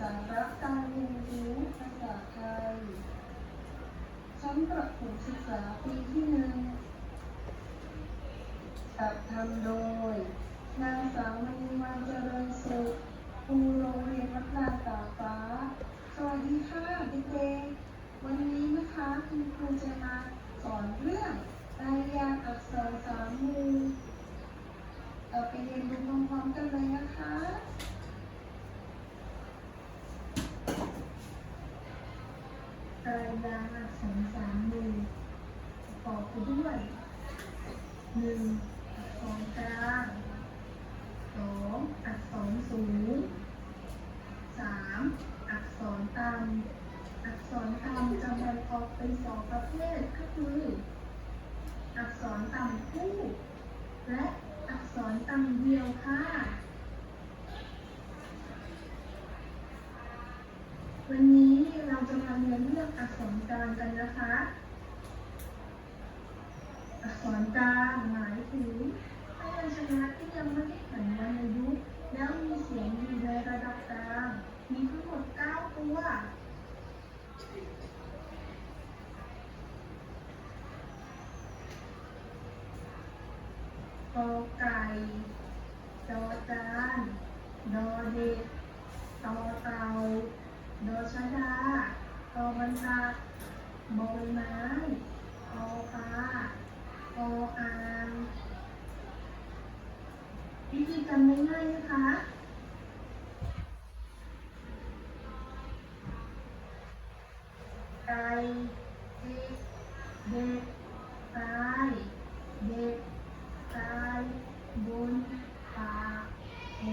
สาระการเรียนรู้ภาษาไทยชั้นประถมศึกษาปีที่หนึ่งจัดทำโดย นางสาวมณีวันเจริญสุขครูโรงเรียนวัดลาดตาฟ้า สวัสดีค่ะเด็กๆวันนี้นะคะคุณครูจะมาสอนเรื่องรายยางอักษรสามมูลเราไปเรียนรู้พร้อมๆกันเลยนะคะ รายยางอักษรสามมือประกอบไปด้วยหนึ่งอักษรกลางสองอักษรสูงสามอักษรต่ำอักษรต่ำจะแบ่งออกเป็นสองประเภทก็คือ อักษรต่ำคู่ และอักษรต่ำเดียวค่ะ วันนี้เราจะมาเรี ยนเรื่องอักษรกลางกันนะคะ อักษรกลางหมายถึงพยัญชนะที่ยังไม่ได้หันวรรณยุกต์แล้วมีเสียงอยู่ในระดับกลางมีทั้งหมด9ตัวกอไก่จอจานดอเด็กตอเต่าดอชดา อบันตาบอใบไม้อปลาออ่างวิธีจำง่ายๆนะคะไก่เด็กเด็กตายเด็กตายบนปากแห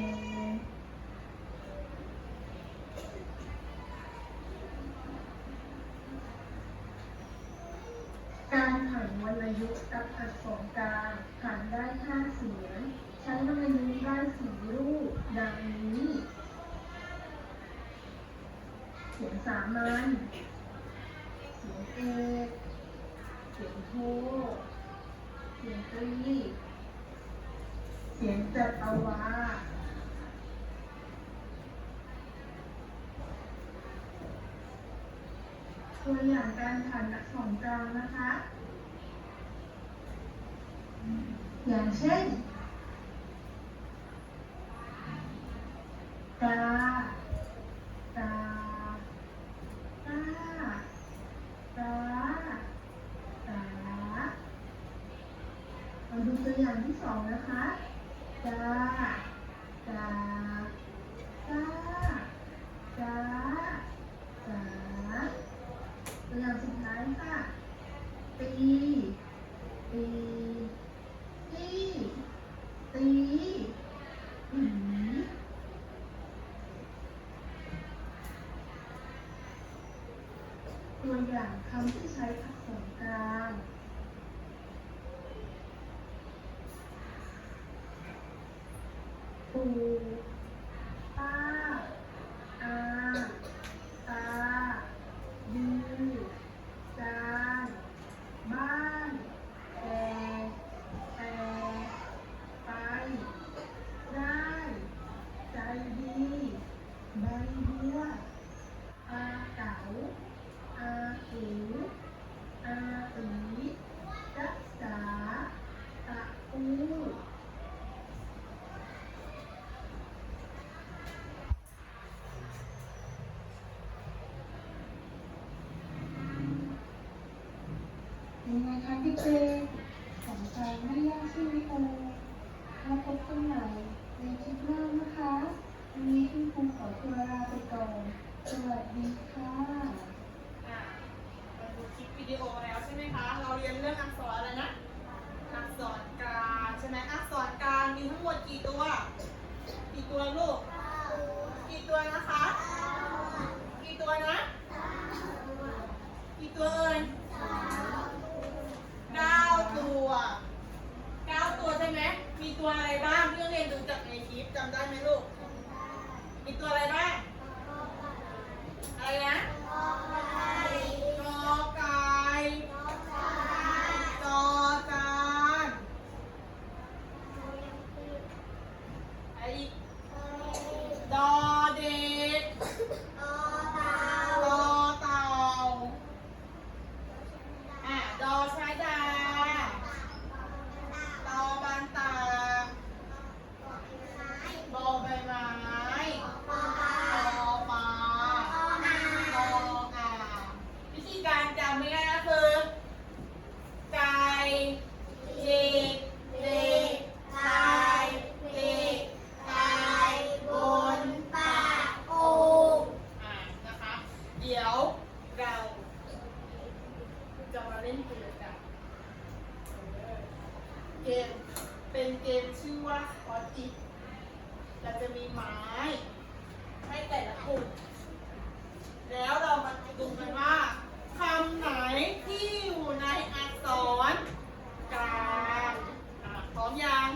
ยุกต์กับอักษรกลางผันได้ห้าเสียง ใช้วรรณยุกต์ได้สี่รูป ดังนี้ เสียงสามัญเสียงเอกเสียงโทเสียงตรีเสียงจัตวาตัวอย่างการผ่านอักษรกลางนะคะ อย่างเช่น ตา ตา ตา ตา ตาเราดูตัวอย่างที่สองนะคะ ตา ตา กา กา กา ตัวอย่างสุดท้ายค่ะตีตีตีตีหนี ตัวอย่างคำที่ใช้อักษรกลางปูป้าอาตายืจานบ้านแต่แต่ไปได้ใจดีใบเบัวอาเก๋า อาอูอาตีรักษาตะอูยังไงคะพี่เจของใจไม่ยากใช่ไหมโอแล้วพบกันใหม่ในคลิปหน้านะคะวันนี้คุณครูขอตัวลาไปก่อน สวัสดีค่ะ คลิปวิดีโอแล้วใช่ไหมคะ เราเรียนเรื่องอักษรอะไรนะ อักษรกลางใช่ไหมอักษรกลางมีทั้งหมดกี่ตัว กี่ตัวลูก กี่ตัวนะคะ กี่ตัวนะ กี่ตัวเอ่ยเก้าตัวเก้าตัวใช่ไหมมีตัวอะไรบ้างที่นักเรียนดูจากในคลิปจำได้ไหมลูก ชื่อว่าสกอตติตเราจะมีไม้ให้แต่ละกลุ่มแล้วเรามาดูกันว่าคำไหนที่อยู่ในอักษรกลางพร้อมยัง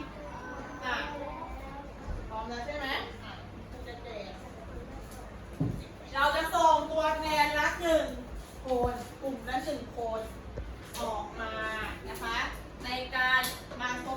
พร้อมแล้วใช่ไหมเราจะส่งตัวแทนละหนึ่งคนกลุ่มละหนึ่งคนออกมานะคะ ในการมาพบ